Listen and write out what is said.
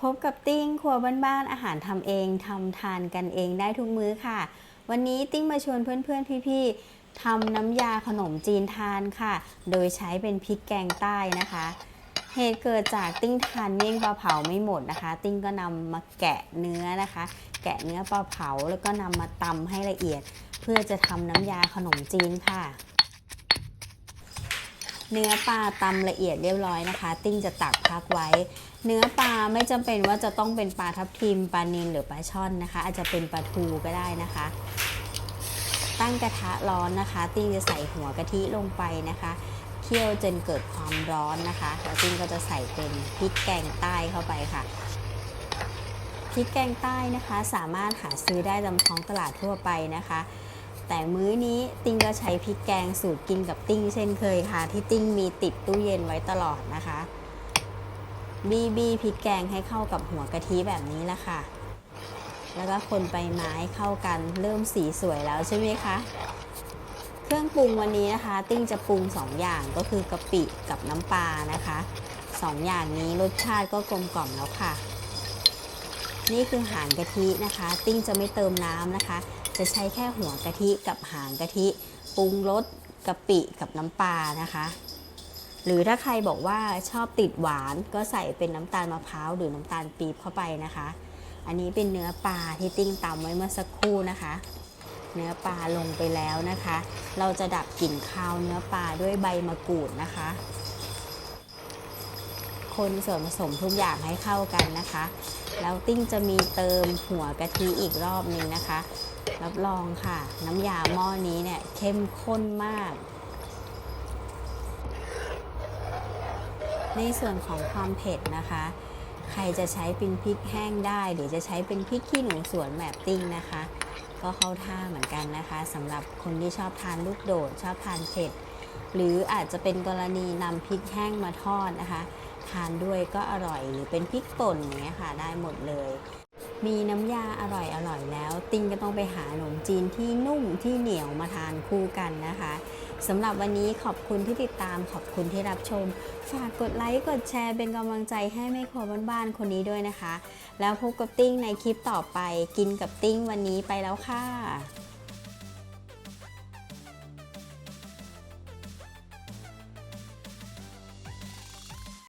พบกับติ้งครัวบ้านๆอาหารทำเองทำทานกันเองได้ทุกมื้อค่ะ วันนี้ติ้งมาชวนเพื่อนๆพี่ๆทำน้ำยาขนมจีนทานค่ะ โดยใช้เป็นพริกแกงใต้นะคะ เหตุเกิดจากติ้งทานเมี่ยงปลาเผาไม่หมดนะคะ ติ้งก็นำมาแกะเนื้อนะคะ แกะเนื้อปลาเผาแล้วก็นำมาตำให้ละเอียด เพื่อจะทำน้ำยาขนมจีนค่ะ เนื้อปลาตำละเอียดเรียบร้อยนะคะ ติ้งจะตักพักไว้ เนื้อปลาไม่จำเป็นว่าจะต้องเป็นปลาทับทิมปลานิลหรือปลาช่อนนะคะ อาจจะเป็นปลาทูก็ได้นะคะ ตั้งกระทะร้อนนะคะ ติ้งจะใส่หัวกะทิลงไปนะคะเคี่ยวจนเกิดความร้อนนะคะแล้วติ้งก็จะใส่เป็นพริกแกงใต้เข้าไปค่ะพริกแกงใต้นะคะ สามารถหาซื้อได้ตามท้องตลาดทั่วไปนะคะ แต่มื้อนี้ติ้งก็ใช้พริกแกงสูตรกินกับติ้งเช่นเคยค่ะ ที่ติ้งมีติดตู้เย็นไว้ตลอดนะคะ บีบีพริกแกงให้เข้ากับหัวกะทิแบบนี้ละค่ะ แล้วก็คนไปไม้เข้ากันเริ่มสีสวยแล้วใช่ไหมคะเครื่องปรุงวันนี้นะคะ ติ้งจะปรุง2อย่างก็คือกะปิกับน้ำปลานะคะสองอย่างนี้รสชาติก็กลมกล่อมแล้วค่ะ นี่คือหางกะทินะคะ ติ้งจะไม่เติมน้ำนะคะ จะใช้แค่หัวกะทิกับหางกะทิปรุงรสกะปิกับน้ำปลานะคะ หรือถ้าใครบอกว่าชอบติดหวานก็ใส่เป็นน้ำตาลมะพร้าวหรือน้ำตาลปี๊บเข้าไปนะคะ อันนี้เป็นเนื้อปลาที่ติ้งตำไว้เมื่อสักครู่นะคะ เนื้อปลาลงไปแล้วนะคะ เราจะดับกลิ่นคาวเนื้อปลาด้วยใบมะกรูดนะคะ คนส่วนผสมทุกอย่างให้เข้ากันนะคะแล้วติ้งจะมีเติมหัวกะทิอีกรอบหนึ่งนะคะ รับรองค่ะ น้ำยาหม้อนี้เนี่ยเข้มข้นมาก ในส่วนของความเผ็ดนะคะ ใครจะใช้เป็นพริกแห้งได้ หรือจะใช้เป็นพริกขี้หนูสวนแบบติ้งนะคะ ก็เข้าท่าเหมือนกันนะคะสำหรับคนที่ชอบทานลูกโดด ชอบทานเผ็ด หรืออาจจะเป็นกรณีนำพริกแห้งมาทอดนะคะ ทานด้วยก็อร่อยหรือเป็นพริกป่นอย่างเงี้ยค่ะได้หมดเลย มีน้ำยาอร่อยอร่อยแล้ว ติ้งก็ต้องไปหาขนมจีนที่นุ่มที่เหนียวมาทานคู่กันนะคะสำหรับวันนี้ขอบคุณที่ติดตามขอบคุณที่รับชม ฝากกดไลค์กดแชร์เป็นกำลังใจให้แม่ครัวบ้านๆคนนี้ด้วยนะคะ แล้วพบกับติ้งในคลิปต่อไปกินกับติ้งวันนี้ไปแล้วค่ะ